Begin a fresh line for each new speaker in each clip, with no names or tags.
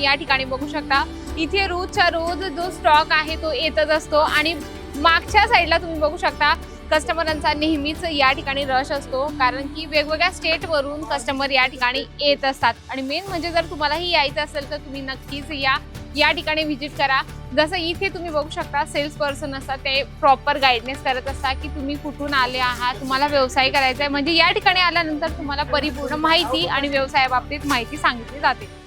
तुम्ही या ठिकाणी बघू शकता. इथे रोजच्या रोज जो स्टॉक आहे तो येतच असतो आणि मागच्या साईडला तुम्ही बघू शकता कस्टमरांचा नेहमीच या ठिकाणी रश असतो. कारण की वेगवेगळ्या स्टेटवरून कस्टमर या ठिकाणी येत असतात. आणि मेन म्हणजे जर तुम्हालाही यायचं असेल तर तुम्ही नक्कीच या या ठिकाणी व्हिजिट करा. जसं इथे तुम्ही बघू शकता सेल्स पर्सन असतात ते प्रॉपर गाईडनेस करत असतात की तुम्ही कुठून आले आहात तुम्हाला व्यवसाय करायचा आहे. म्हणजे या ठिकाणी आल्यानंतर तुम्हाला परिपूर्ण माहिती आणि व्यवसायाबाबतीत माहिती सांगितली जाते.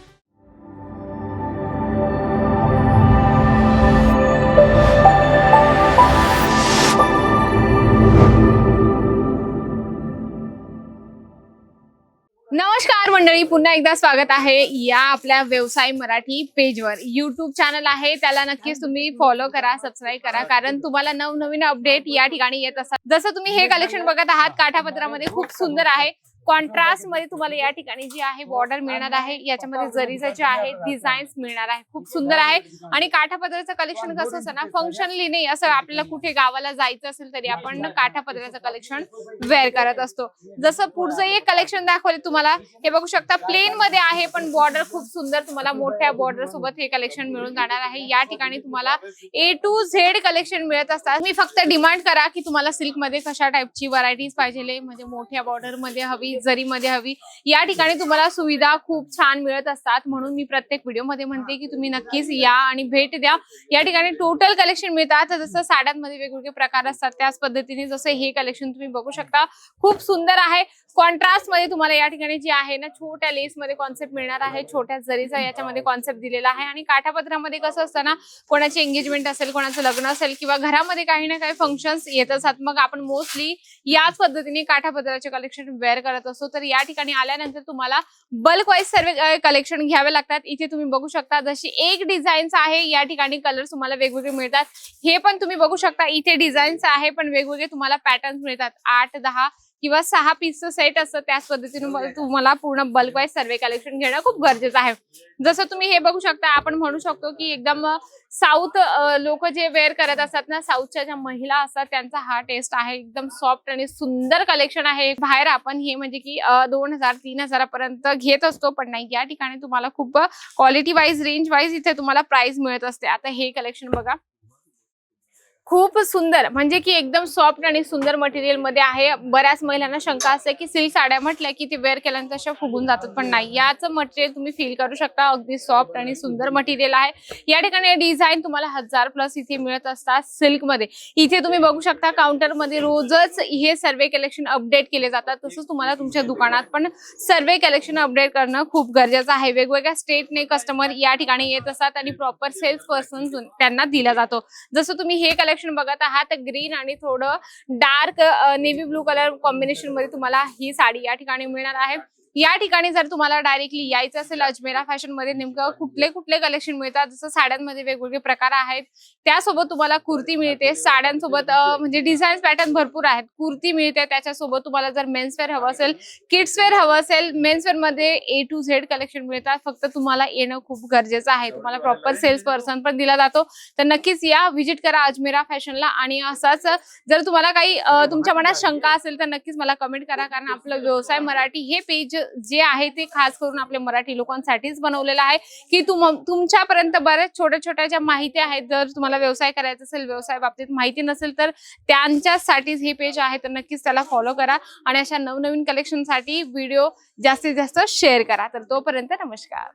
नमस्कार मंडळी पुन्हा एकदा स्वागत आहे या आपल्या व्यवसाय मराठी पेजवर. युट्यूब चॅनल आहे त्याला नक्कीच तुम्ही फॉलो करा सबस्क्राईब करा कारण तुम्हाला नवनवीन अपडेट या ठिकाणी येत असतात. जसं तुम्ही हे कलेक्शन बघत आहात काठापत्रामध्ये खूप सुंदर आहे. कॉन्ट्रास्टमध्ये तुम्हाला या ठिकाणी जी आहे बॉर्डर मिळणार आहे याच्यामध्ये जरीचे जे आहे डिझाईन्स मिळणार आहे. खूप सुंदर आहे. आणि काठापदराचं कलेक्शन कसं असतं ना फंक्शनली नाही असं आपल्याला कुठे गावाला जायचं असेल तरी आपण काठापदराचं कलेक्शन वेअर करत असतो. जसं पुढचं एक कलेक्शन दाखवले तुम्हाला हे बघू शकता प्लेन मध्ये आहे पण बॉर्डर खूप सुंदर तुम्हाला मोठ्या बॉर्डर सोबत हे कलेक्शन मिळून जाणार आहे. या ठिकाणी तुम्हाला ए टू झेड कलेक्शन मिळत असतात. मी फक्त डिमांड करा की तुम्हाला सिल्कमध्ये कशा टाईपची व्हरायटीज पाहिजे म्हणजे मोठ्या बॉर्डरमध्ये हवी जरीमध्ये हवी. या ठिकाणी तुम्हाला सुविधा खूप छान मिळत असतात. म्हणून मी प्रत्येक व्हिडिओमध्ये म्हणते की तुम्ही नक्कीच या आणि भेट द्या. या ठिकाणी टोटल कलेक्शन मिळतात. जसं साड्यांमध्ये वेगवेगळे प्रकार असतात. त्याच पद्धतीने जसं हे कलेक्शन तुम्ही बघू शकता. खूप सुंदर आहे. कॉन्ट्रास्टमध्ये तुम्हाला या ठिकाणी जी आहे ना छोट्या लेस मध्ये कॉन्सेप्ट मिळणार आहे. छोट्या जरीचा याच्यामध्ये कॉन्सेप्ट दिलेला आहे. आणि काठापत्रामध्ये कसं असतं ना कोणाची एंगेजमेंट असेल कोणाचं लग्न असेल किंवा घरामध्ये काही ना काही फंक्शन्स येत असतात. मग आपण मोस्टली याच पद्धतीने काठापत्राचे कलेक्शन वेअर करत असतो. तर या ठिकाणी आल्यानंतर तुम्हाला बल्क वाईज सर्व कलेक्शन घ्यावे लागतात. इथे तुम्ही बघू शकता जशी एक डिझाईन्स आहे या ठिकाणी कलर तुम्हाला वेगवेगळे मिळतात. हे पण तुम्ही बघू शकता इथे डिझाईन्स आहे पण वेगवेगळे तुम्हाला पॅटर्न मिळतात. आठ दहा किंवा सहा पीसचं सेट असतं त्याच पद्धतीने मला- तुम्हाला पूर्ण बल्क वाईज सर्वे कलेक्शन घेणं खूप गरजेचं आहे. जसं तुम्ही हे बघू शकता आपण म्हणू शकतो की एकदम साऊथ लोक जे वेअर करत असतात ना साऊथच्या ज्या महिला असतात त्यांचा हा टेस्ट आहे. एकदम सॉफ्ट आणि सुंदर कलेक्शन आहे. बाहेर आपण हे म्हणजे की दोन हजार तीन हजारापर्यंत घेत असतो पण नाही. या ठिकाणी तुम्हाला खूप क्वालिटी वाईज रेंज वाईज इथे तुम्हाला प्राइस मिळत असते. आता हे कलेक्शन बघा. खूप सुंदर म्हणजे की एकदम सॉफ्ट आणि सुंदर मटेरियलमध्ये आहे. बऱ्याच महिलांना शंका असते की सिल्क साड्या म्हटल्या की ते वेअर केल्यानंतर अशा फुगून जातात. पण नाही याचं मटेरियल तुम्ही फील करू शकता. अगदी सॉफ्ट आणि सुंदर मटेरियल आहे. या ठिकाणी डिझाईन तुम्हाला हजार प्लस इथे मिळत असतात सिल्कमध्ये. इथे तुम्ही बघू शकता काउंटरमध्ये रोजच हे सर्वे कलेक्शन अपडेट केले जातात. तसंच तुम्हाला तुमच्या दुकानात पण सर्वे कलेक्शन अपडेट करणं खूप गरजेचं आहे. वेगवेगळ्या स्टेटने कस्टमर या ठिकाणी येत असतात आणि प्रॉपर सेल्स पर्सन त्यांना दिला जातो. जसं तुम्ही हे कलेक्शन बघत आहात ग्रीन आणि थोडं डार्क नेव्ही ब्लू कलर कॉम्बिनेशनमध्ये तुम्हाला ही साडी या ठिकाणी मिळणार आहे. या ठिकाणी जर तुम्हाला डायरेक्टली यायचं असेल अजमेरा फॅशनमध्ये नेमकं कुठले कुठले कलेक्शन मिळतात? जसं साड्यांमध्ये वेगवेगळे प्रकार आहेत त्यासोबत तुम्हाला कुर्ती मिळते. साड्यांसोबत म्हणजे डिझाईन पॅटर्न भरपूर आहेत. कुर्ती मिळते त्याच्यासोबत तुम्हाला जर मेन्सवेअर हवं असेल किड्सवेअर हवं असेल मेन्सवेअरमध्ये ए टू झेड कलेक्शन मिळतात. फक्त तुम्हाला येणं खूप गरजेचं आहे. तुम्हाला प्रॉपर सेल्स पर्सन पण दिला जातो. तर नक्कीच या व्हिजिट करा अजमेरा फॅशनला आणि असाच जर तुम्हाला काही तुमच्या मनात शंका असेल तर नक्कीच मला कमेंट करा. कारण आपलं व्यवसाय मराठी हे पेज जे आहे ते खास करून आपल्या मराठी लोकांसाठीच बनवलेलं आहे. की तुम तुमच्यापर्यंत बऱ्याच छोट्या छोट्या ज्या माहिती आहेत जर तुम्हाला व्यवसाय करायचा असेल व्यवसाय बाबतीत माहिती नसेल तर त्यांच्यासाठीच हे पेज आहे. तर नक्कीच त्याला फॉलो करा आणि अशा नवनवीन कलेक्शनसाठी व्हिडिओ जास्तीत जास्त शेअर करा. तर तोपर्यंत नमस्कार.